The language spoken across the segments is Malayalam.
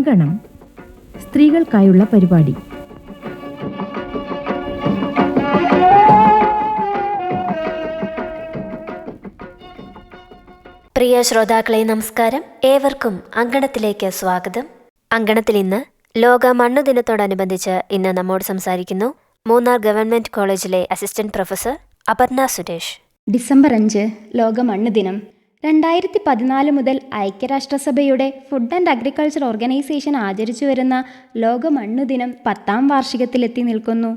അങ്കണം സ്ത്രീകൾക്കായുള്ള പരിപാടി. പ്രിയ ശ്രോതാക്കളെ നമസ്കാരം. ഏവർക്കും അങ്കണത്തിലേക്ക് സ്വാഗതം. അങ്കണത്തിൽ ഇന്ന് ലോക മണ്ണു ദിനത്തോടനുബന്ധിച്ച് ഇന്ന് നമ്മോട് സംസാരിക്കുന്നു മൂന്നാർ ഗവൺമെന്റ് കോളേജിലെ assistant professor Aparna Suresh. December അഞ്ച് ലോക മണ്ണ് ദിനം. രണ്ടായിരത്തി പതിനാല് മുതൽ ഐക്യരാഷ്ട്രസഭയുടെ ഫുഡ് ആൻഡ് അഗ്രികൾച്ചർ ഓർഗനൈസേഷൻ ആചരിച്ചു വരുന്ന ലോക മണ്ണു ദിനം പത്താം വാർഷികത്തിലെത്തി നിൽക്കുന്നു.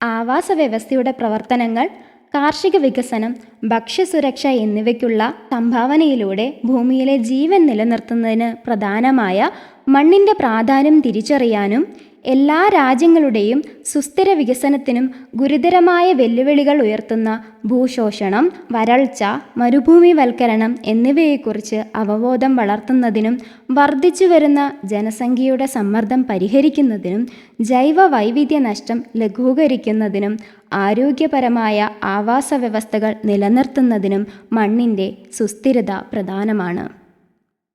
ആവാസ വ്യവസ്ഥയുടെ പ്രവർത്തനങ്ങൾ കാർഷിക വികസനം ഭക്ഷ്യസുരക്ഷ എന്നിവയ്ക്കുള്ള സംഭാവനയിലൂടെ ഭൂമിയിലെ ജീവൻ നിലനിർത്തുന്നതിന് പ്രധാനമായ മണ്ണിന്റെ പ്രാധാന്യം തിരിച്ചറിയാനും എല്ലാ രാജ്യങ്ങളുടെയും സുസ്ഥിര വികസനത്തിനും ഗുരുതരമായ വെല്ലുവിളികൾ ഉയർത്തുന്ന ഭൂശോഷണം വരൾച്ച മരുഭൂമിവൽക്കരണം എന്നിവയെക്കുറിച്ച് അവബോധം വളർത്തുന്നതിനും വർദ്ധിച്ചു വരുന്ന ജനസംഖ്യയുടെ സമ്മർദ്ദം പരിഹരിക്കുന്നതിനും ജൈവ വൈവിധ്യ നഷ്ടം ലഘൂകരിക്കുന്നതിനും ആരോഗ്യപരമായ ആവാസ വ്യവസ്ഥകൾ നിലനിർത്തുന്നതിനും മണ്ണിന്റെ സുസ്ഥിരത പ്രധാനമാണ്.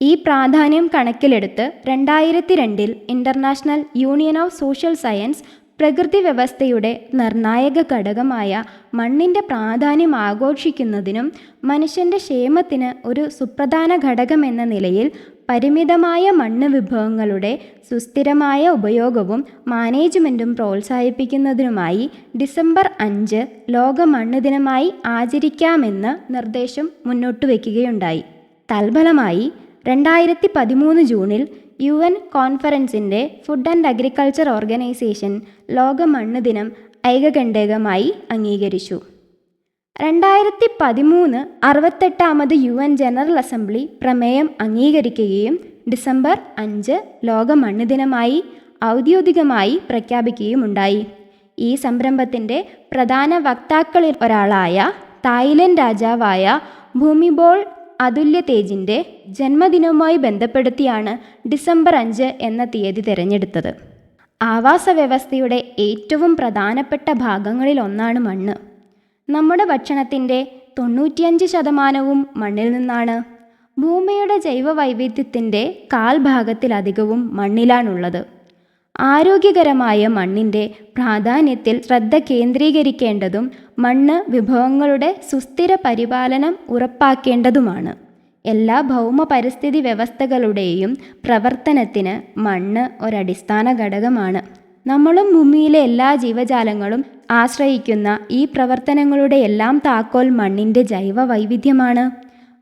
ഈ പ്രാധാന്യം കണക്കിലെടുത്ത് രണ്ടായിരത്തി രണ്ടിൽ International Union of Social Science പ്രകൃതി വ്യവസ്ഥയുടെ നിർണായക ഘടകമായ മണ്ണിന്റെ പ്രാധാന്യം ആഘോഷിക്കുന്നതിനും മനുഷ്യന്റെ ക്ഷേമത്തിന് ഒരു സുപ്രധാന ഘടകമെന്ന നിലയിൽ പരിമിതമായ മണ്ണ് വിഭവങ്ങളുടെ സുസ്ഥിരമായ ഉപയോഗവും മാനേജ്മെന്റും പ്രോത്സാഹിപ്പിക്കുന്നതിനുമായി ഡിസംബർ അഞ്ച് ലോക മണ്ണ് ദിനമായി ആചരിക്കാമെന്ന് നിർദ്ദേശം മുന്നോട്ട് വയ്ക്കുകയുണ്ടായി തൽഫലമായി രണ്ടായിരത്തി പതിമൂന്ന് ജൂണിൽ യു എൻ കോൺഫറൻസിന്റെ ഫുഡ് ആൻഡ് അഗ്രികൾച്ചർ ഓർഗനൈസേഷൻ ലോക മണ്ണ് ദിനം ഐകകണ്ഠകമായി അംഗീകരിച്ചു. രണ്ടായിരത്തി പതിമൂന്ന് അറുപത്തെട്ടാമത് യു എൻ ജനറൽ അസംബ്ലി പ്രമേയം അംഗീകരിക്കുകയും ഡിസംബർ അഞ്ച് ലോക മണ്ണ് ദിനമായി ഔദ്യോഗികമായി പ്രഖ്യാപിക്കുകയുമുണ്ടായി. ഈ സംരംഭത്തിന്റെ പ്രധാന വക്താക്കളിൽ ഒരാളായ തായ്ലൻഡ് രാജാവായ ഭൂമിബോൾ അതുല്യ തേജിന്റെ ജന്മദിനവുമായി ബന്ധപ്പെടുത്തിയാണ് ഡിസംബർ അഞ്ച് എന്ന തീയതി തിരഞ്ഞെടുത്തത്. ആവാസ വ്യവസ്ഥയുടെ ഏറ്റവും പ്രധാനപ്പെട്ട ഭാഗങ്ങളിലൊന്നാണ് മണ്ണ്. നമ്മുടെ ഭക്ഷണത്തിന്റെ തൊണ്ണൂറ്റിയഞ്ച് ശതമാനവും മണ്ണിൽ നിന്നാണ്. ഭൂമിയുടെ ജൈവ വൈവിധ്യത്തിന്റെ കാൽ ഭാഗത്തിലധികവും മണ്ണിലാണുള്ളത്. ആരോഗ്യകരമായ മണ്ണിന്റെ പ്രാധാന്യത്തിൽ ശ്രദ്ധ കേന്ദ്രീകരിക്കേണ്ടതും മണ്ണ് വിഭവങ്ങളുടെ സുസ്ഥിര പരിപാലനം ഉറപ്പാക്കേണ്ടതുമാണ്. എല്ലാ ഭൗമ പരിസ്ഥിതി വ്യവസ്ഥകളുടെയും പ്രവർത്തനത്തിന് മണ്ണ് ഒരടിസ്ഥാന ഘടകമാണ്. നമ്മളും ഭൂമിയിലെ എല്ലാ ജീവജാലങ്ങളും ആശ്രയിക്കുന്ന ഈ പ്രവർത്തനങ്ങളുടെ എല്ലാം താക്കോൽ മണ്ണിന്റെ ജൈവ വൈവിധ്യമാണ്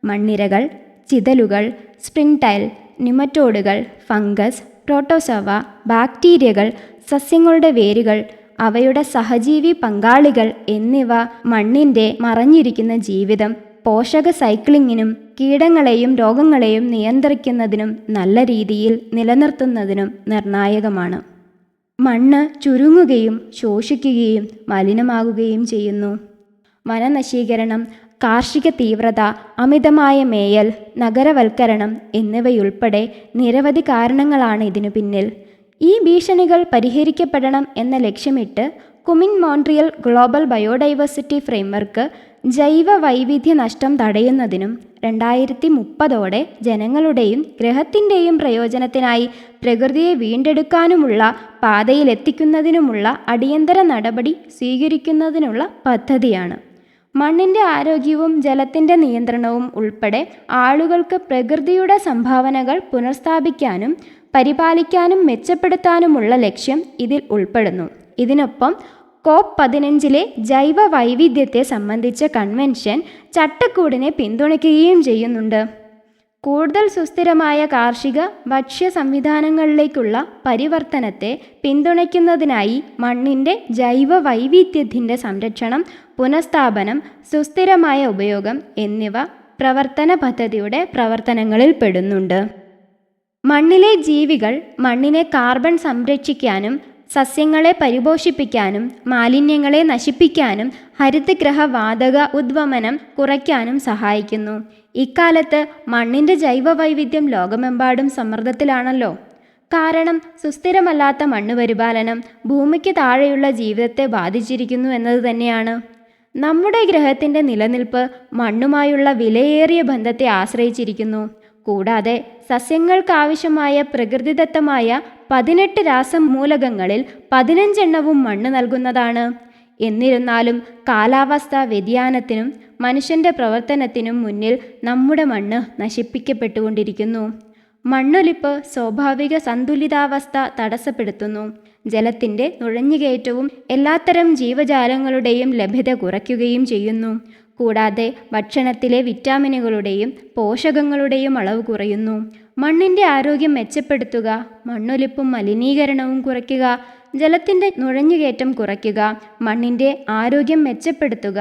മണ്ണിരകൾ ചിതലുകൾ സ്പ്രിംഗ് ടൈൽ നിമറ്റോഡുകൾ ഫംഗസ് പ്രോട്ടോസവ ബാക്ടീരിയകൾ സസ്യങ്ങളുടെ വേരുകൾ അവയുടെ സഹജീവി പങ്കാളികൾ എന്നിവ മണ്ണിന്റെ മറഞ്ഞിരിക്കുന്ന ജീവിതം പോഷക സൈക്ലിങ്ങിനും കീടങ്ങളെയും രോഗങ്ങളെയും നിയന്ത്രിക്കുന്നതിനും നല്ല രീതിയിൽ നിലനിർത്തുന്നതിനും നിർണായകമാണ്. മണ്ണ് ചുരുങ്ങുകയും ശോഷിക്കുകയും മലിനമാകുകയും ചെയ്യുന്നു. വനനശീകരണം കാർഷിക തീവ്രത അമിതമായ മേയൽ നഗരവൽക്കരണം എന്നിവയുൾപ്പെടെ നിരവധി കാരണങ്ങളാണ് ഇതിനു പിന്നിൽ. ഈ ഭീഷണികൾ പരിഹരിക്കപ്പെടണം എന്ന ലക്ഷ്യമിട്ട് Kunming Montreal Global Biodiversity Framework ജൈവ വൈവിധ്യ നഷ്ടം തടയുന്നതിനും രണ്ടായിരത്തി മുപ്പതോടെ ജനങ്ങളുടെയും ഗ്രഹത്തിന്റെയും പ്രയോജനത്തിനായി പ്രകൃതിയെ വീണ്ടെടുക്കാനുമുള്ള പാതയിലെത്തിക്കുന്നതിനുമുള്ള അടിയന്തര നടപടി സ്വീകരിക്കുന്നതിനുള്ള പദ്ധതിയാണ്. മണ്ണിന്റെ ആരോഗ്യവും ജലത്തിന്റെ നിയന്ത്രണവും ഉൾപ്പെടെ ആളുകൾക്ക് പ്രകൃതിയുടെ സംഭാവനകൾ പുനഃസ്ഥാപിക്കാനും പരിപാലിക്കാനും മെച്ചപ്പെടുത്താനുമുള്ള ലക്ഷ്യം ഇതിൽ ഉൾപ്പെടുന്നു. ഇതിനൊപ്പം കോപ്പ് പതിനഞ്ചിലെ ജൈവ വൈവിധ്യത്തെ സംബന്ധിച്ച കൺവെൻഷൻ ചട്ടക്കൂടിനെ പിന്തുണയ്ക്കുകയും ചെയ്യുന്നുണ്ട്. കൂടുതൽ സുസ്ഥിരമായ കാർഷിക ഭക്ഷ്യ സംവിധാനങ്ങളിലേക്കുള്ള പരിവർത്തനത്തെ പിന്തുണയ്ക്കുന്നതിനായി മണ്ണിന്റെ ജൈവ വൈവിധ്യത്തിന്റെ സംരക്ഷണം പുനഃസ്ഥാപനം സുസ്ഥിരമായ ഉപയോഗം എന്നിവ പ്രവർത്തന പദ്ധതിയുടെ പ്രവർത്തനങ്ങളിൽ പെടുന്നുണ്ട്. മണ്ണിലെ ജീവികൾ മണ്ണിനെ കാർബൺ സംരക്ഷിക്കാനും സസ്യങ്ങളെ പരിപോഷിപ്പിക്കാനും മാലിന്യങ്ങളെ നശിപ്പിക്കാനും ഹരിതഗ്രഹ വാതക ഉദ്വമനം കുറയ്ക്കാനും സഹായിക്കുന്നു. ഇക്കാലത്ത് മണ്ണിന്റെ ജൈവവൈവിധ്യം ലോകമെമ്പാടും സമ്മർദ്ദത്തിലാണല്ലോ. കാരണം സുസ്ഥിരമല്ലാത്ത മണ്ണ് പരിപാലനം ഭൂമിക്ക് താഴെയുള്ള ജീവിതത്തെ ബാധിച്ചിരിക്കുന്നു എന്നത് തന്നെയാണ്. നമ്മുടെ ഗ്രഹത്തിന്റെ നിലനിൽപ്പ് മണ്ണുമായുള്ള വിലയേറിയ ബന്ധത്തെ ആശ്രയിച്ചിരിക്കുന്നു. കൂടാതെ സസ്യങ്ങൾക്കാവശ്യമായ പ്രകൃതിദത്തമായ പതിനെട്ട് രാസമൂലകങ്ങളിൽ പതിനഞ്ചെണ്ണവും മണ്ണ് നൽകുന്നതാണ്. എന്നിരുന്നാലും കാലാവസ്ഥാ വ്യതിയാനത്തിനും മനുഷ്യന്റെ പ്രവർത്തനത്തിനും മുന്നിൽ നമ്മുടെ മണ്ണ് നശിപ്പിക്കപ്പെട്ടുകൊണ്ടിരിക്കുന്നു. മണ്ണൊലിപ്പ് സ്വാഭാവിക സന്തുലിതാവസ്ഥ തടസ്സപ്പെടുത്തുന്നു. ജലത്തിന്റെ നുഴഞ്ഞുകയറ്റവും എല്ലാത്തരം ജീവജാലങ്ങളുടെയും ലഭ്യത കുറയ്ക്കുകയും ചെയ്യുന്നു. കൂടാതെ ഭക്ഷണത്തിലെ വിറ്റാമിനുകളുടെയും പോഷകങ്ങളുടെയും അളവ് കുറയുന്നു. മണ്ണിന്റെ ആരോഗ്യം മെച്ചപ്പെടുത്തുക മണ്ണൊലിപ്പും മലിനീകരണവും കുറയ്ക്കുക ജലത്തിന്റെ നുഴഞ്ഞുകയറ്റം കുറയ്ക്കുക മണ്ണിന്റെ ആരോഗ്യം മെച്ചപ്പെടുത്തുക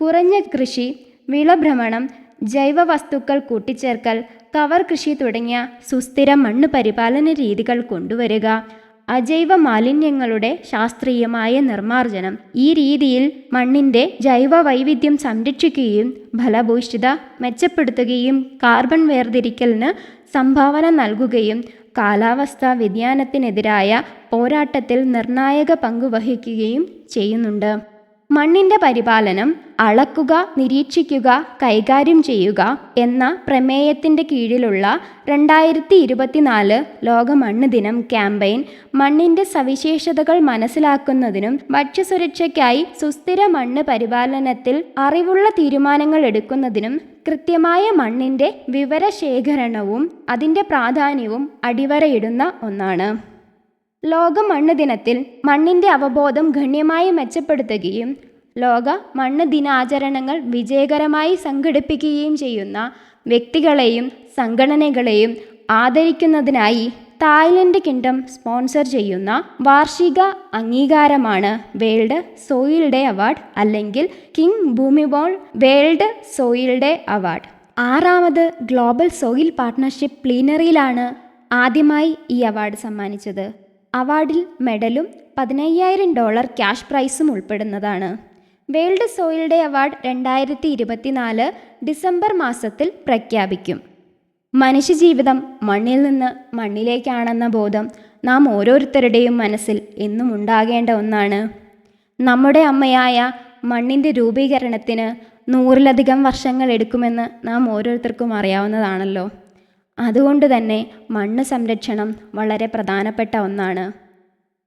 കുറഞ്ഞ കൃഷി വിളഭ്രമണം ജൈവ വസ്തുക്കൾ കൂട്ടിച്ചേർക്കൽ കവർ കൃഷി തുടങ്ങിയ സുസ്ഥിര മണ്ണ് പരിപാലന രീതികൾ കൊണ്ടുവരിക. അജൈവ മാലിന്യങ്ങളുടെ ശാസ്ത്രീയമായ നിർമ്മാർജനം ഈ രീതിയിൽ മണ്ണിന്റെ ജൈവ വൈവിധ്യം സംരക്ഷിക്കുകയും ഫലഭൂഷ്ഠിത മെച്ചപ്പെടുത്തുകയും കാർബൺ വേർതിരിക്കലിന് സംഭാവന നൽകുകയും കാലാവസ്ഥാ വ്യതിയാനത്തിനെതിരായ പോരാട്ടത്തിൽ നിർണായക പങ്ക് വഹിക്കുകയും ചെയ്യുന്നുണ്ട്. മണ്ണിന്റെ പരിപാലനം അളക്കുക നിരീക്ഷിക്കുക കൈകാര്യം ചെയ്യുക എന്ന പ്രമേയത്തിന്റെ കീഴിലുള്ള രണ്ടായിരത്തി ഇരുപത്തിനാല് ലോക മണ്ണ് ദിനം ക്യാമ്പയിൻ മണ്ണിന്റെ സവിശേഷതകൾ മനസ്സിലാക്കുന്നതിനും ഭക്ഷ്യസുരക്ഷയ്ക്കായി സുസ്ഥിര മണ്ണ് പരിപാലനത്തിൽ അറിവുള്ള തീരുമാനങ്ങൾ എടുക്കുന്നതിനും കൃത്യമായ മണ്ണിന്റെ വിവരശേഖരണവും അതിന്റെ പ്രാധാന്യവും അടിവരയിടുന്ന ഒന്നാണ്. ലോക മണ്ണ് ദിനത്തിൽ മണ്ണിന്റെ അവബോധം ഗണ്യമായി മെച്ചപ്പെടുത്തുകയും ലോക മണ്ണ് ദിനാചരണങ്ങൾ വിജയകരമായി സംഘടിപ്പിക്കുകയും ചെയ്യുന്ന വ്യക്തികളെയും സംഘടനകളെയും ആദരിക്കുന്നതിനായി തായ്ലൻഡ് കിങ്ഡം സ്പോൺസർ ചെയ്യുന്ന വാർഷിക അംഗീകാരമാണ് വേൾഡ് സോയിൽ ഡേ അവാർഡ് അല്ലെങ്കിൽ King Bhumibol World Soil Day Award. ആറാമത് ഗ്ലോബൽ സോയിൽ പാർട്ട്ണർഷിപ്പ് പ്ലീനറിയിലാണ് ആദ്യമായി ഈ അവാർഡ് സമ്മാനിച്ചത്. അവാർഡിൽ മെഡലും പതിനയ്യായിരം ഡോളർ ക്യാഷ് പ്രൈസും ഉൾപ്പെടുന്നതാണ്. വേൾഡ് സോയിൽ ഡേ അവാർഡ് രണ്ടായിരത്തി ഇരുപത്തിനാല് ഡിസംബർ മാസത്തിൽ പ്രഖ്യാപിക്കും. മനുഷ്യജീവിതം മണ്ണിൽ നിന്ന് മണ്ണിലേക്കാണെന്ന ബോധം നാം ഓരോരുത്തരുടെയും മനസ്സിൽ എന്നും ഉണ്ടാകേണ്ട ഒന്നാണ്. നമ്മുടെ അമ്മയായ മണ്ണിന്റെ രൂപീകരണത്തിന് നൂറിലധികം വർഷങ്ങൾ എടുക്കുമെന്ന് നാം ഓരോരുത്തർക്കും അറിയാവുന്നതാണല്ലോ. അതുകൊണ്ട് തന്നെ മണ്ണ് സംരക്ഷണം വളരെ പ്രധാനപ്പെട്ട ഒന്നാണ്.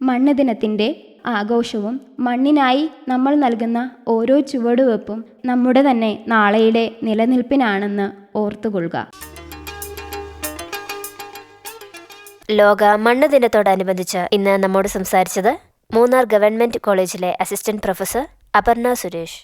മണ്ണ് ദിനത്തിന്റെ ആഘോഷവും മണ്ണിനായി നമ്മൾ നൽകുന്ന ഓരോ ചുവടുവെപ്പും നമ്മുടെ തന്നെ നാളെയുടെ നിലനിൽപ്പിനാണെന്ന് ഓർത്തുകൊള്ളുക. ലോക മണ്ണ് ദിനത്തോടനുബന്ധിച്ച് ഇന്ന് നമ്മോട് സംസാരിച്ചത് മൂന്നാർ ഗവൺമെന്റ് കോളേജിലെ അസിസ്റ്റന്റ് പ്രൊഫസർ അപർണ സുരേഷ്.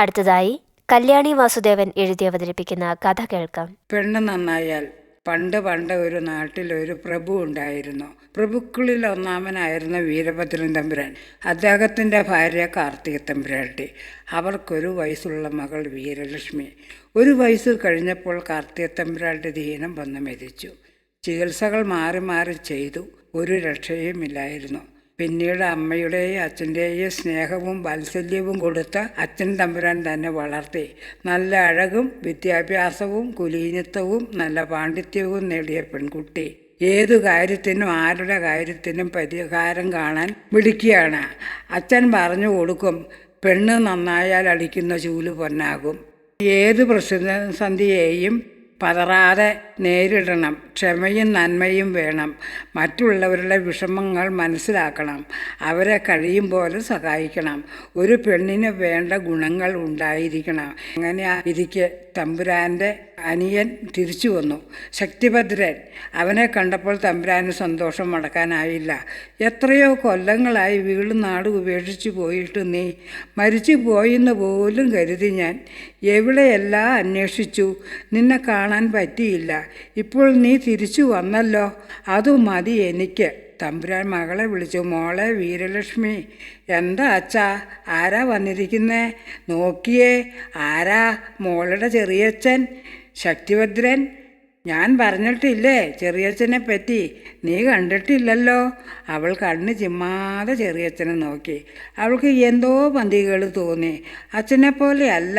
അടുത്തതായി കല്യാണി വാസുദേവൻ എഴുതി അവതരിപ്പിക്കുന്ന കഥ കേൾക്കാം. പെണ്ണ് നന്നായാൽ പണ്ട് പണ്ട് ഒരു നാട്ടിൽ ഒരു പ്രഭു ഉണ്ടായിരുന്നു. പ്രഭുക്കളിൽ ഒന്നാമനായിരുന്ന വീരഭദ്രൻ തമ്പുരാൻ. അദ്ദേഹത്തിന്റെ ഭാര്യ കാർത്തിക തമ്പുരാട്ടി. അവർക്കൊരു വയസ്സുള്ള മകൾ വീരലക്ഷ്മി. ഒരു വയസ്സ് കഴിഞ്ഞപ്പോൾ കാർത്തിക തമ്പുരാട്ടി ദീനം വന്ന് മരിച്ചു. ചികിത്സകൾ മാറി മാറി ചെയ്തു. ഒരു രക്ഷയുമില്ലായിരുന്നു. പിന്നീട് അമ്മയുടെയും അച്ഛന്റെയും സ്നേഹവും വാത്സല്യവും കൊടുത്ത അച്ഛൻ തമ്പുരാൻ തന്നെ വളർത്തി. നല്ല അഴകും വിദ്യാഭ്യാസവും കുലീനത്വവും നല്ല പാണ്ഡിത്യവും നേടിയ പെൺകുട്ടി. ഏതു കാര്യത്തിനും ആരുടെ കാര്യത്തിനും പരിഹാരം കാണാൻ വിളിക്കുകയാണ് അച്ഛൻ പറഞ്ഞു കൊടുക്കും പെണ്ണ് നന്നായാൽ അടിക്കുന്ന ചൂൽ പൊന്നാകും. ഏത് പ്രതിസന്ധിയെയും പതറാതെ നേരിടണം. ക്ഷമയും നന്മയും വേണം. മറ്റുള്ളവരുടെ വിഷമങ്ങൾ മനസ്സിലാക്കണം. അവരെ കഴിയും പോലെ സഹായിക്കണം. ഒരു പെണ്ണിന് വേണ്ട ഗുണങ്ങൾ ഉണ്ടായിരിക്കണം. അങ്ങനെ ഇരിക്കെ തമ്പുരാന്റെ അനിയൻ തിരിച്ചു വന്നു. ശക്തിഭദ്രൻ അവനെ കണ്ടപ്പോൾ തമ്പുരാന് സന്തോഷം മടക്കാനായില്ല. എത്രയോ കൊല്ലങ്ങളായി വീടും നാട് ഉപേക്ഷിച്ചു പോയിട്ട് നീ മരിച്ചു പോയെന്ന് പോലും കരുതി ഞാൻ. എവിടെയെല്ലാം അന്വേഷിച്ചു? നിന്നെ കാണാൻ പറ്റിയില്ല. ഇപ്പോൾ നീ തിരിച്ചു വന്നല്ലോ. അതു മതി എനിക്ക്. തമ്പുരാൻ മകളെ വിളിച്ചു. മോളെ വീരലക്ഷ്മി എന്താ അച്ഛാ? ആരാ വന്നിരിക്കുന്നേ? നോക്കിയേ ആരാ? മോളുടെ ചെറിയച്ഛൻ. ശക്തിഭദ്രൻ ഞാൻ പറഞ്ഞിട്ടില്ലേ ചെറിയച്ഛനെ പറ്റി? നീ കണ്ടിട്ടില്ലല്ലോ? അവൾ കണ്ണ് ചിമ്മാതെ ചെറിയച്ഛനെ നോക്കി. അവൾക്ക് എന്തോ പന്തികൾ തോന്നി. അച്ഛനെ പോലെ അല്ല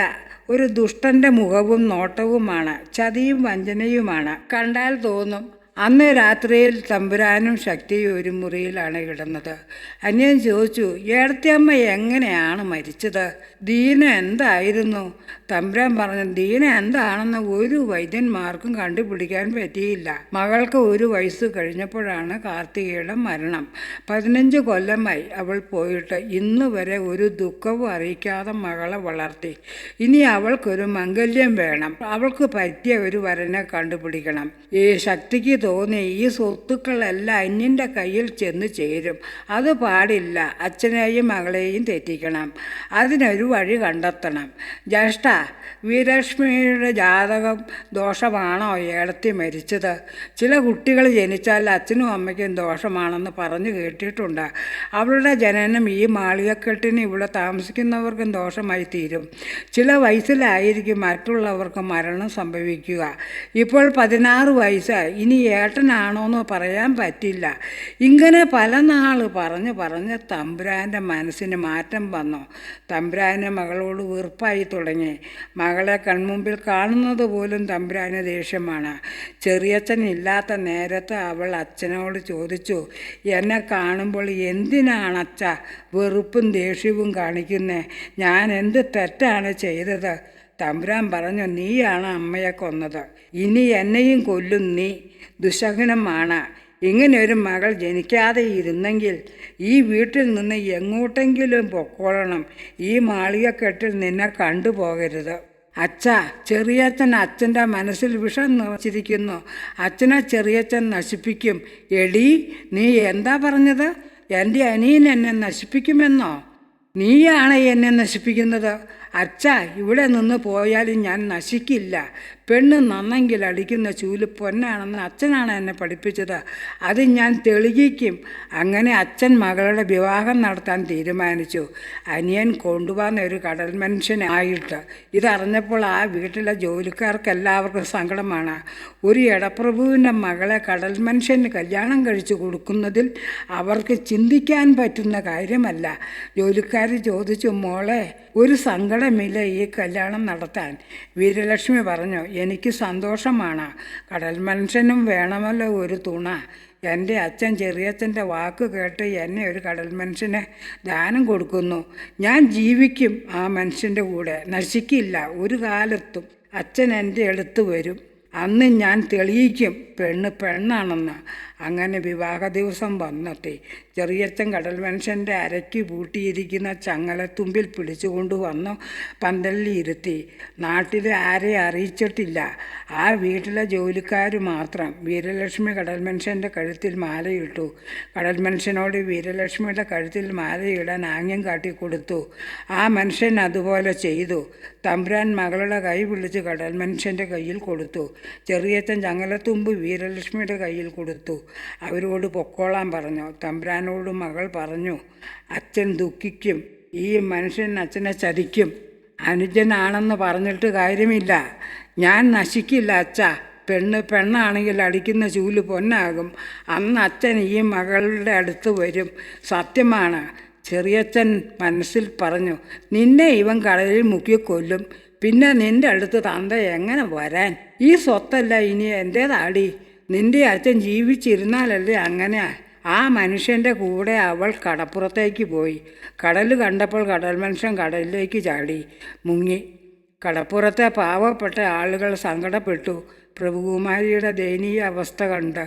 ഒരു ദുഷ്ടന്റെ മുഖവും നോട്ടവുമാണ് ചതിയും വഞ്ചനയുമാണ്. കണ്ടാൽ തോന്നും അന്ന് രാത്രിയിൽ തമ്പുരാനും ശക്തിയും ഒരു മുറിയിലാണ് കിടന്നത്. അന്യൻ ചോദിച്ചു ഏടത്തിയമ്മ എങ്ങനെയാണ് മരിച്ചത്? ദീന എന്തായിരുന്നു? തമ്പുരാൻ പറഞ്ഞു ദീന എന്താണെന്ന് ഒരു വൈദ്യന്മാർക്കും കണ്ടുപിടിക്കാൻ പറ്റിയില്ല. മകൾക്ക് ഒരു വയസ്സ് കഴിഞ്ഞപ്പോഴാണ് കാർത്തികയുടെ മരണം. പതിനഞ്ച് കൊല്ലമായി അവൾ പോയിട്ട് ഇന്ന് വരെ ഒരു ദുഃഖവും അറിയിക്കാതെ മകളെ വളർത്തി. ഇനി അവൾക്കൊരു മംഗല്യം വേണം. അവൾക്ക് പറ്റിയ ഒരു വരനെ കണ്ടുപിടിക്കണം. ഈ ശക്തിക്ക് തോന്നി ഈ സ്വത്തുക്കളെല്ലാം അന്യന്റെ കയ്യിൽ ചെന്ന് ചേരും. അത് പാടില്ല. അച്ഛനെയും മകളെയും തെറ്റിക്കണം. അതിനൊരു വഴി കണ്ടെത്തണം. ജ്യേഷ്ഠ വീരലക്ഷ്മിയുടെ ജാതകം ദോഷമാണോ ഏടത്തി മരിച്ചത്? ചില കുട്ടികൾ ജനിച്ചാൽ അച്ഛനും അമ്മയ്ക്കും ദോഷമാണെന്ന് പറഞ്ഞു കേട്ടിട്ടുണ്ട്. അവളുടെ ജനനം ഈ മാളികക്കെട്ടിന് ഇവിടെ താമസിക്കുന്നവർക്കും ദോഷമായി തീരും. ചില വയസ്സിലായിരിക്കും മറ്റുള്ളവർക്ക് മരണം സംഭവിക്കുക. ഇപ്പോൾ പതിനാറ് വയസ്സ്. ഇനി ഏട്ടനാണോ എന്ന് പറയാൻ പറ്റില്ല. ഇങ്ങനെ പല നാൾ പറഞ്ഞ് പറഞ്ഞ് തമ്പുരാന്റെ മനസ്സിന് മാറ്റം വന്നു. തമ്പുരാന്റെ മകളോട് വീർപ്പായി തുടങ്ങി. മകളെ കൺമുമ്പിൽ കാണുന്നത് പോലും തമ്പുരാന് ദേഷ്യമാണ്. ചെറിയച്ഛൻ ഇല്ലാത്ത നേരത്ത് അവൾ അച്ഛനോട് ചോദിച്ചു എന്നെ കാണുമ്പോൾ എന്തിനാണ് അച്ഛ വെറുപ്പും ദേഷ്യവും കാണിക്കുന്നേ? ഞാൻ എന്ത് തെറ്റാണ് ചെയ്തത്? തമ്പുരാൻ പറഞ്ഞു നീയാണ് അമ്മയെ കൊന്നത്. ഇനി എന്നെയും കൊല്ലും നീ. ദുശകുനമാണ് ഇങ്ങനെ ഒരു മകൾ ജനിക്കാതെ ഇരുന്നെങ്കിൽ ഈ വീട്ടിൽ നിന്ന് എങ്ങോട്ടെങ്കിലും പൊക്കോളണം. ഈ മാളികക്കെട്ടിൽ നിന്നെ കണ്ടുപോകരുത്. അച്ഛ ചെറിയച്ഛൻ അച്ഛന്റെ മനസ്സിൽ വിഷം നിറച്ചിരിക്കുന്നു. അച്ഛനെ ചെറിയച്ഛൻ നശിപ്പിക്കും. എടി നീ എന്താ പറഞ്ഞത്? എന്റെ അനിയൻ എന്നെ നശിപ്പിക്കുമെന്നോ? നീയാണ് എന്നെ നശിപ്പിക്കുന്നത്. അച്ഛ ഇവിടെ നിന്ന് പോയാലും ഞാൻ നശിക്കില്ല. പെണ്ണ് നന്നെങ്കിൽ അടിക്കുന്ന ചൂൽ പൊന്നാണെന്ന് അച്ഛനാണ് എന്നെ പഠിപ്പിച്ചത്. അത് ഞാൻ തെളിയിക്കും. അങ്ങനെ അച്ഛൻ മകളുടെ വിവാഹം നടത്താൻ തീരുമാനിച്ചു. അനിയൻ കൊണ്ടുപോകുന്ന ഒരു കടൽ മനുഷ്യനായിട്ട്. ഇതറിഞ്ഞപ്പോൾ ആ വീട്ടിലെ ജോലിക്കാർക്ക് എല്ലാവർക്കും സങ്കടമാണ്. ഒരു ഇടപ്രഭുവിന്റെ മകളെ കടൽ മനുഷ്യന് കല്യാണം കഴിച്ചു കൊടുക്കുന്നതിൽ അവർക്ക് ചിന്തിക്കാൻ പറ്റുന്ന കാര്യമല്ല. ജോലിക്കാർ ചോദിച്ചു മോളെ ഒരു സങ്കടമില്ല ഈ കല്യാണം നടത്താൻ. വീരലക്ഷ്മി പറഞ്ഞു എനിക്ക് സന്തോഷമാണ്. കടൽ മനുഷ്യനും വേണമല്ലോ ഒരു തുണ. എന്റെ അച്ഛൻ ചെറിയച്ഛന്റെ വാക്ക് കേട്ട് എന്നെ ഒരു കടൽ മനുഷ്യനെ ദാനം കൊടുക്കുന്നു. ഞാൻ ജീവിക്കും ആ മനുഷ്യന്റെ കൂടെ. നശിക്കില്ല ഒരു കാലത്തും അച്ഛൻ എന്റെ അടുത്ത് വരും. അന്ന് ഞാൻ തെളിയിക്കും പെണ്ണ് പെണ്ണാണെന്ന്. അങ്ങനെ വിവാഹ ദിവസം വന്നെത്തി ചെറിയച്ചൻ കടൽ മനുഷ്യന്റെ അരയ്ക്ക് പൂട്ടിയിരിക്കുന്ന ചങ്ങലത്തുമ്പിൽ പിടിച്ചുകൊണ്ട് വന്നു പന്തലിൽ ഇരുത്തി. നാട്ടിൽ ആരെ അറിയിച്ചിട്ടില്ല. ആ വീട്ടിലെ ജോലിക്കാർ മാത്രം വീരലക്ഷ്മി കടൽ മനുഷ്യന്റെ കഴുത്തിൽ മാലയിട്ടു. കടൽ മനുഷ്യനോട് വീരലക്ഷ്മിയുടെ കഴുത്തിൽ മാലയിടാൻ ആംഗ്യം കാട്ടിക്കൊടുത്തു. ആ മനുഷ്യൻ അതുപോലെ ചെയ്തു. തമ്പുരാൻ മകളുടെ കൈ പിടിച്ച് കടൽ മനുഷ്യന്റെ കയ്യിൽ കൊടുത്തു. ചെറിയച്ചൻ ചങ്ങലത്തുമ്പ് വീരലക്ഷ്മിയുടെ കയ്യിൽ കൊടുത്തു. അവരോട് പൊക്കോളാൻ പറഞ്ഞു. തമ്പുരാനോട് മകൾ പറഞ്ഞു അച്ഛൻ ദുഃഖിക്കും ഈ മനുഷ്യൻ അച്ഛനെ ചതിക്കും. അനുജനാണെന്ന് പറഞ്ഞിട്ട് കാര്യമില്ല. ഞാൻ നശിക്കില്ല അച്ഛ. പെണ്ണ് പെണ്ണാണെങ്കിൽ അടിക്കുന്ന ചൂൽ പൊന്നാകും. അന്ന് അച്ഛൻ ഈ മകളുടെ അടുത്ത് വരും. സത്യമാണ്. ചെറിയച്ഛൻ മനസ്സിൽ പറഞ്ഞു നിന്നെ ഇവൻ കടലിൽ മുക്കി കൊല്ലും പിന്നെ നിന്റെ അടുത്ത് തന്ത എങ്ങനെ വരാൻ? ഈ സ്വത്തല്ല ഇനി എന്റേതാടി നിന്റെ അച്ഛൻ ജീവിച്ചിരുന്നാലല്ലേ അങ്ങനെ ആ മനുഷ്യന്റെ കൂടെ അവൾ കടപ്പുറത്തേക്ക് പോയി. കടൽ കണ്ടപ്പോൾ കടൽ മനുഷ്യൻ കടലിലേക്ക് ചാടി. മുങ്ങി. കടപ്പുറത്തെ പാവപ്പെട്ട ആളുകൾ സങ്കടപ്പെട്ടു. പ്രഭുകുമാരിയുടെ ദയനീയ അവസ്ഥ കണ്ട്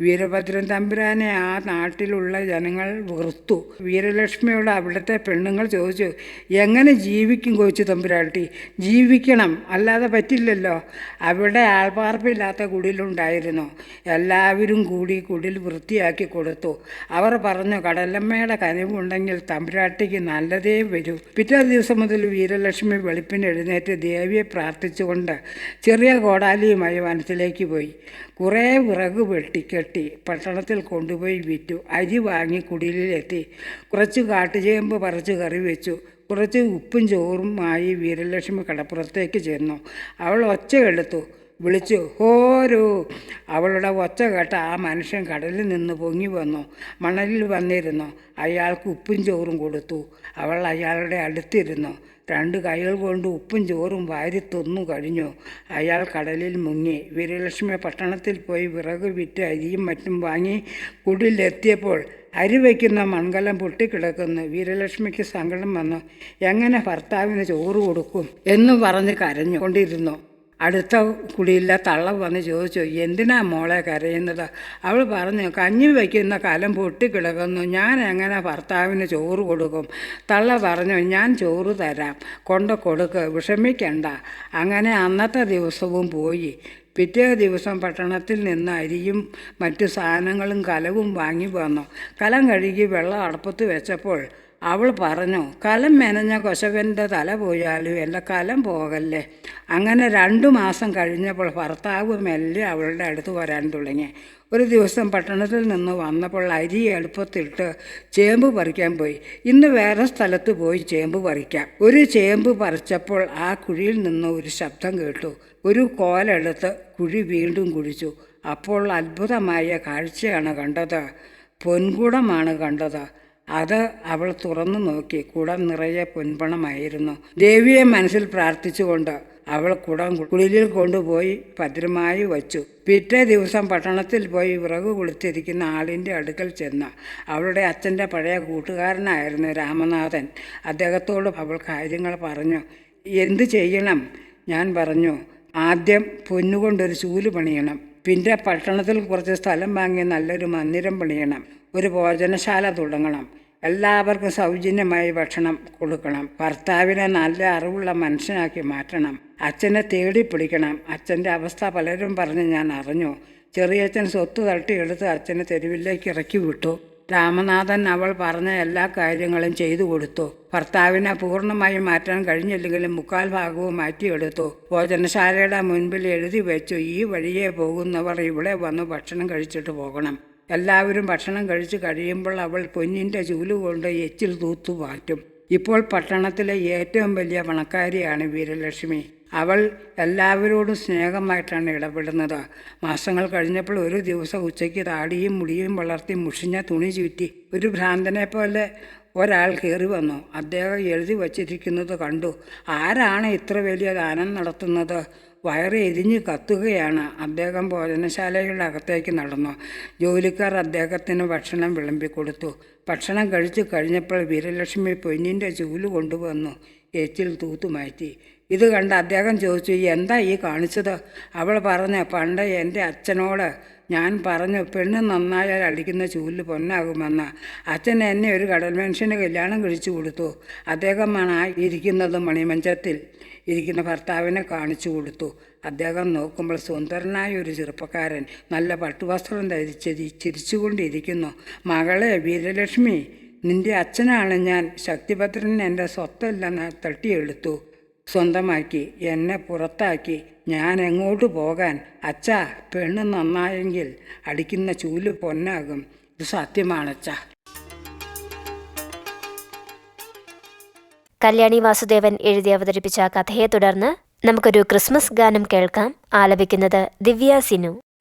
വീരഭദ്രൻ തമ്പുരാനെ ആ നാട്ടിലുള്ള ജനങ്ങൾ വെറുത്തു. വീരലക്ഷ്മിയോട് അവിടുത്തെ പെണ്ണുങ്ങൾ ചോദിച്ചു എങ്ങനെ ജീവിക്കും കോച്ചു തമ്പുരാട്ടി? ജീവിക്കണം അല്ലാതെ പറ്റില്ലല്ലോ. അവിടെ ആൾപ്പാർപ്പില്ലാത്ത കുടിലുണ്ടായിരുന്നു. എല്ലാവരും കൂടി കുടിൽ വൃത്തിയാക്കി കൊടുത്തു. അവർ പറഞ്ഞു കടലമ്മയുടെ കനിവുണ്ടെങ്കിൽ തമ്പുരാട്ടിക്ക് നല്ലതേ വരൂ. പിറ്റേ ദിവസം മുതൽ വീരലക്ഷ്മി വെളുപ്പിന് എഴുന്നേറ്റ് ദേവിയെ പ്രാർത്ഥിച്ചുകൊണ്ട് ചെറിയ കോടാലിയുമായി വനത്തിലേക്ക് പോയി. കുറേ വിറക് വെട്ടിക്കെട്ടി പട്ടണത്തിൽ കൊണ്ടുപോയി വിറ്റു. അരി വാങ്ങി കുടിലിലെത്തി. കുറച്ച് കാട്ടുചേമ്പ് പറിച്ച് കറി വെച്ചു. കുറച്ച് ഉപ്പും ചോറുമായി വീരലക്ഷ്മി കടപ്പുറത്തേക്ക് ചെന്നു. അവൾ ഒച്ച എടുത്തു. വിളിച്ചു ഹോരോ അവളുടെ ഒച്ച കേട്ട ആ മനുഷ്യൻ കടലിൽ നിന്ന് പൊങ്ങി വന്നു. മണലിൽ വന്നിരുന്നു. അയാൾക്ക് ഉപ്പും ചോറും കൊടുത്തു. അവൾ അയാളുടെ അടുത്തിരുന്നു. രണ്ട് കൈകൾ കൊണ്ട് ഉപ്പും ചോറും വാരി തിന്നു കഴിഞ്ഞു. അയാൾ കടലിൽ മുങ്ങി. വീരലക്ഷ്മി പട്ടണത്തിൽ പോയി വിറക് വിറ്റ് അരിയും മറ്റും വാങ്ങി കുടിലെത്തിയപ്പോൾ അരി വയ്ക്കുന്ന മൺകലം പൊട്ടിക്കിടക്കുന്നു. വീരലക്ഷ്മിക്ക് സങ്കടം വന്നു. എങ്ങനെ ഭർത്താവിന് ചോറ് കൊടുക്കും? എന്ന് പറഞ്ഞ് കരഞ്ഞു കൊണ്ടിരുന്നു അടുത്ത കുടിയില്ല തള്ളം വന്ന് ചോദിച്ചു എന്തിനാ മോളെ കരയുന്നത്? അവൾ പറഞ്ഞു കഞ്ഞി വയ്ക്കുന്ന കലം പൊട്ടിക്കിടക്കുന്നു ഞാൻ എങ്ങനെ ഭർത്താവിന് ചോറ് കൊടുക്കും? തള്ള പറഞ്ഞു ഞാൻ ചോറ് തരാം. കൊണ്ട് കൊടുക്ക്. വിഷമിക്കണ്ട. അങ്ങനെ അന്നത്തെ ദിവസവും പോയി. പിറ്റേ ദിവസം പട്ടണത്തിൽ നിന്ന് അരിയും മറ്റു സാധനങ്ങളും കലവും വാങ്ങി വന്നു. കലം കഴുകി വെള്ളം അടുപ്പത്ത് വെച്ചപ്പോൾ അവൾ പറഞ്ഞു കലം മെനഞ്ഞ കൊശവന്റെ തല പോയാലും എന്റെ കലം പോകല്ലേ? അങ്ങനെ രണ്ടു മാസം കഴിഞ്ഞപ്പോൾ ഭർത്താവ് മെല്ലെ അവളുടെ അടുത്ത് വരാൻ തുടങ്ങി. ഒരു ദിവസം പട്ടണത്തിൽ നിന്ന് വന്നപ്പോൾ അരി എളുപ്പത്തിട്ട് ചേമ്പ് പറിക്കാൻ പോയി. ഇന്ന് വേറെ സ്ഥലത്ത് പോയി ചേമ്പ് പറിക്കാം. ഒരു ചേമ്പ് പറിച്ചപ്പോൾ ആ കുഴിയിൽ നിന്ന് ഒരു ശബ്ദം കേട്ടു. ഒരു കോലെടുത്ത് കുഴി വീണ്ടും കുഴിച്ചു. അപ്പോൾ അത്ഭുതമായ കാഴ്ചയാണ് കണ്ടത്. പൊൻകുടമാണ് കണ്ടത്. അത് അവൾ തുറന്നു നോക്കി. കുടം നിറയെ പൊൻപണമായിരുന്നു. ദേവിയെ മനസ്സിൽ പ്രാർത്ഥിച്ചുകൊണ്ട് അവൾ കുടം കുളിലിൽ കൊണ്ടുപോയി ഭദ്രമായി വച്ചു. പിറ്റേ ദിവസം പട്ടണത്തിൽ പോയി വിറക് കുളിച്ചിരിക്കുന്ന ആളിന്റെ അടുക്കൽ ചെന്ന് അവളുടെ അച്ഛന്റെ പഴയ കൂട്ടുകാരനായിരുന്നു രാമനാഥൻ. അദ്ദേഹത്തോട് അവൾ കാര്യങ്ങൾ പറഞ്ഞു. എന്ത് ചെയ്യണം? ഞാൻ പറഞ്ഞു. ആദ്യം പൊന്നുകൊണ്ടൊരു ചൂൽ പണിയണം. പിന്നെ പട്ടണത്തിൽ കുറച്ച് സ്ഥലം വാങ്ങി നല്ലൊരു മന്ദിരം പണിയണം. ഒരു ഭോജനശാല തുടങ്ങണം. എല്ലാവർക്കും സൗജന്യമായി ഭക്ഷണം കൊടുക്കണം. ഭർത്താവിനെ നല്ല അറിവുള്ള മനുഷ്യനാക്കി മാറ്റണം. അച്ഛനെ തേടി പിടിക്കണം. അച്ഛന്റെ അവസ്ഥ പലരും പറഞ്ഞ് ഞാൻ അറിഞ്ഞു. ചെറിയച്ഛൻ സ്വത്ത് തട്ടിയെടുത്ത് അച്ഛനെ തെരുവിലേക്ക് ഇറക്കി വിട്ടു. രാമനാഥൻ അവൾ പറഞ്ഞ എല്ലാ കാര്യങ്ങളും ചെയ്തു കൊടുത്തു. ഭർത്താവിനെ പൂർണമായും മാറ്റാൻ കഴിഞ്ഞില്ലെങ്കിലും മുക്കാൽ ഭാഗവും മാറ്റിയെടുത്തു. ഭോജനശാലയുടെ മുൻപിൽ എഴുതി വെച്ചു ഈ വഴിയെ പോകുന്നവർ ഇവിടെ വന്ന് ഭക്ഷണം കഴിച്ചിട്ട് പോകണം. എല്ലാവരും ഭക്ഷണം കഴിച്ചു കഴിയുമ്പോൾ അവൾ പൊന്നിന്റെ ചൂൽ കൊണ്ട് എച്ചിൽ തൂത്തു മാറ്റും ഇപ്പോൾ പട്ടണത്തിലെ ഏറ്റവും വലിയ പണക്കാരിയാണ് വീരലക്ഷ്മി. അവൾ എല്ലാവരോടും സ്നേഹമായിട്ടാണ് ഇടപെടുന്നത്. മാസങ്ങൾ കഴിഞ്ഞപ്പോൾ ഒരു ദിവസം ഉച്ചയ്ക്ക് താടിയും മുടിയും വളർത്തി മുഷിഞ്ഞ തുണി ചുറ്റി ഒരു ഭ്രാന്തനെ പോലെ ഒരാൾ കയറി വന്നു. അദ്ദേഹം എഴുതി വച്ചിരിക്കുന്നത് കണ്ടു. ആരാണ് ഇത്ര വലിയ ദാനം നടത്തുന്നത്? വയറ് എരിഞ്ഞ് കത്തുകയാണ്. അദ്ദേഹം ഭോജനശാലയുടെ അകത്തേക്ക് നടന്നു. ജോലിക്കാർ അദ്ദേഹത്തിന് ഭക്ഷണം വിളമ്പിക്കൊടുത്തു ഭക്ഷണം കഴിച്ചു കഴിഞ്ഞപ്പോൾ വീരലക്ഷ്മി പൊന്നിന്റെ ചൂൽ കൊണ്ടുവന്നു. എച്ചിൽ തൂത്തുമാറ്റി. ഇത് കണ്ട് അദ്ദേഹം ചോദിച്ചു എന്താ ഈ കാണിച്ചത്? അവൾ പറഞ്ഞ പണ്ട് എന്റെ അച്ഛനോട് ഞാൻ പറഞ്ഞു പെണ്ണ് നന്നായാൽ അടിക്കുന്ന ചൂൽ പൊന്നാകുമെന്ന്. അച്ഛൻ എന്നെ ഒരു കടൽ മനുഷ്യന് കല്യാണം കഴിച്ചു കൊടുത്തു. അദ്ദേഹമാണ് ആ ഇരിക്കുന്നത് മണിമഞ്ചത്തിൽ ഇരിക്കുന്ന ഭർത്താവിനെ കാണിച്ചു കൊടുത്തു. അദ്ദേഹം നോക്കുമ്പോൾ സുന്ദരനായ ഒരു ചെറുപ്പക്കാരൻ നല്ല പട്ടുവസ്ത്രം ധരിച്ച് ചിരിച്ചുകൊണ്ടിരിക്കുന്നു. മകളെ വീരലക്ഷ്മി നിന്റെ അച്ഛനാണ് ഞാൻ. ശക്തിഭദ്രൻ എന്റെ സ്വത്തെല്ലാം തട്ടിയെടുത്തു. സ്വന്തമാക്കി എന്നെ പുറത്താക്കി ഞാൻ എങ്ങോട്ട് പോകാൻ? അച്ഛാ പെണ്ണ് നന്നായെങ്കിൽ അടിക്കുന്ന ചൂൽ പൊന്നാകും. ഇത് സത്യമാണച്ചാ കല്യാണി വാസുദേവൻ എഴുതി അവതരിപ്പിച്ച കഥയെ തുടർന്ന് നമുക്കൊരു ക്രിസ്മസ് ഗാനം കേൾക്കാം. ആലപിക്കുന്നത് ദിവ്യ സിനു ും.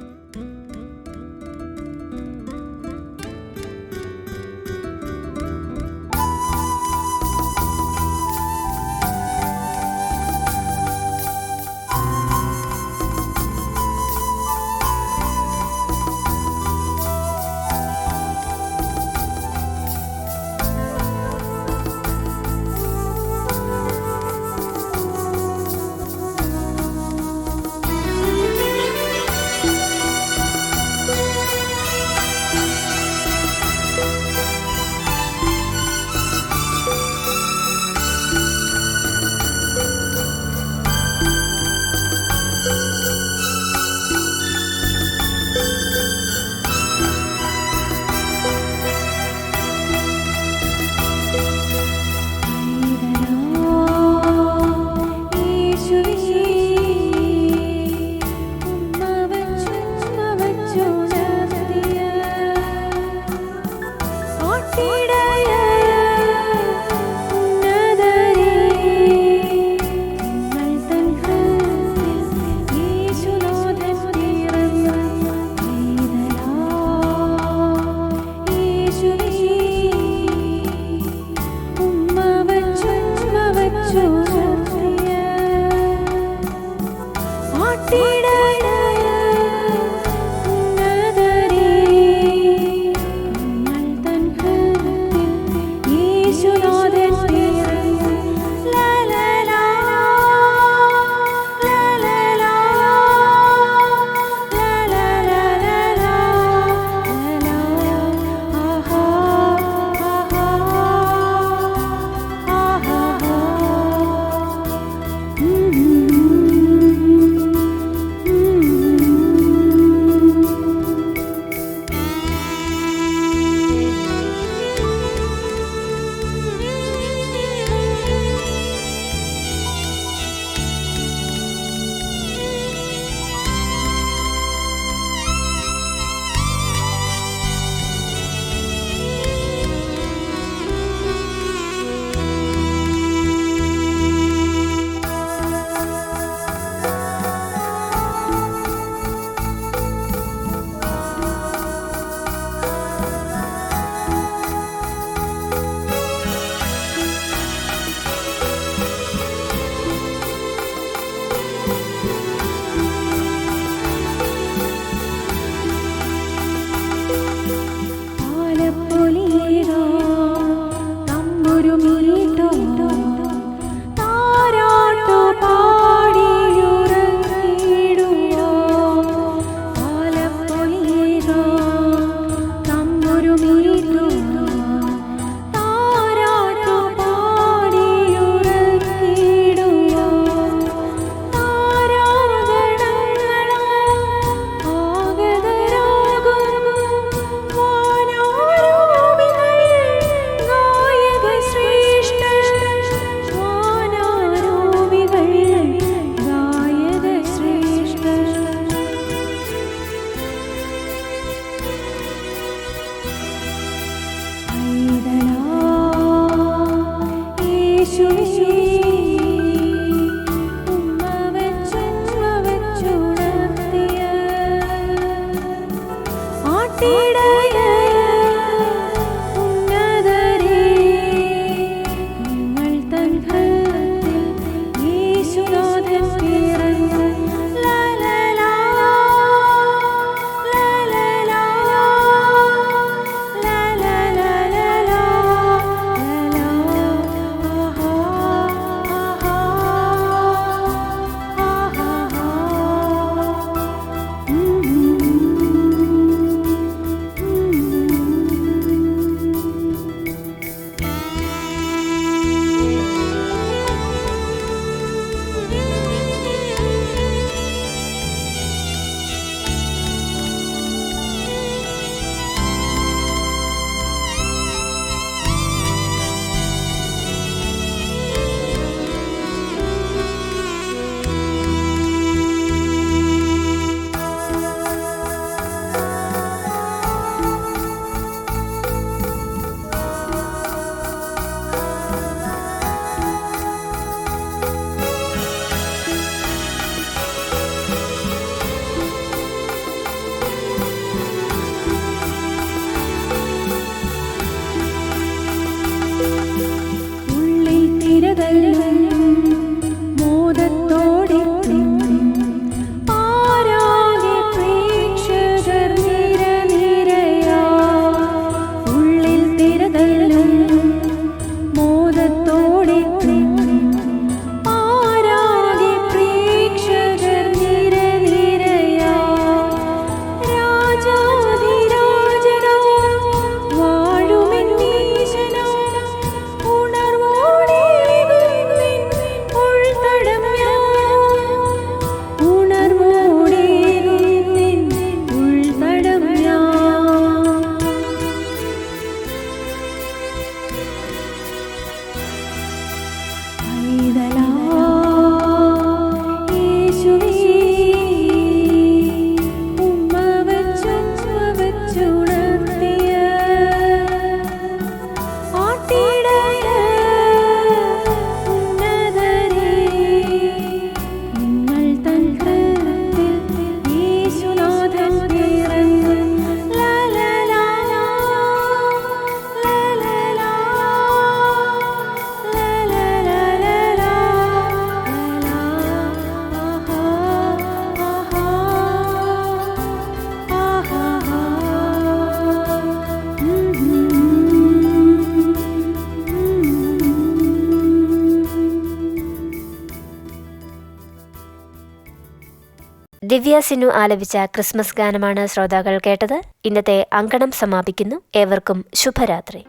ദിവ്യ സിനു ആലപിച്ച ക്രിസ്മസ് ഗാനമാണ് ശ്രോതാക്കൾ കേട്ടത്. ഇന്നത്തെ അങ്കണം സമാപിക്കുന്നു. ഏവർക്കും ശുഭരാത്രി.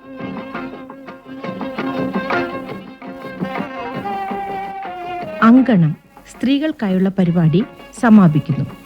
അങ്കണം സ്ത്രീകൾക്കായുള്ള പരിപാടി സമാപിക്കുന്നു.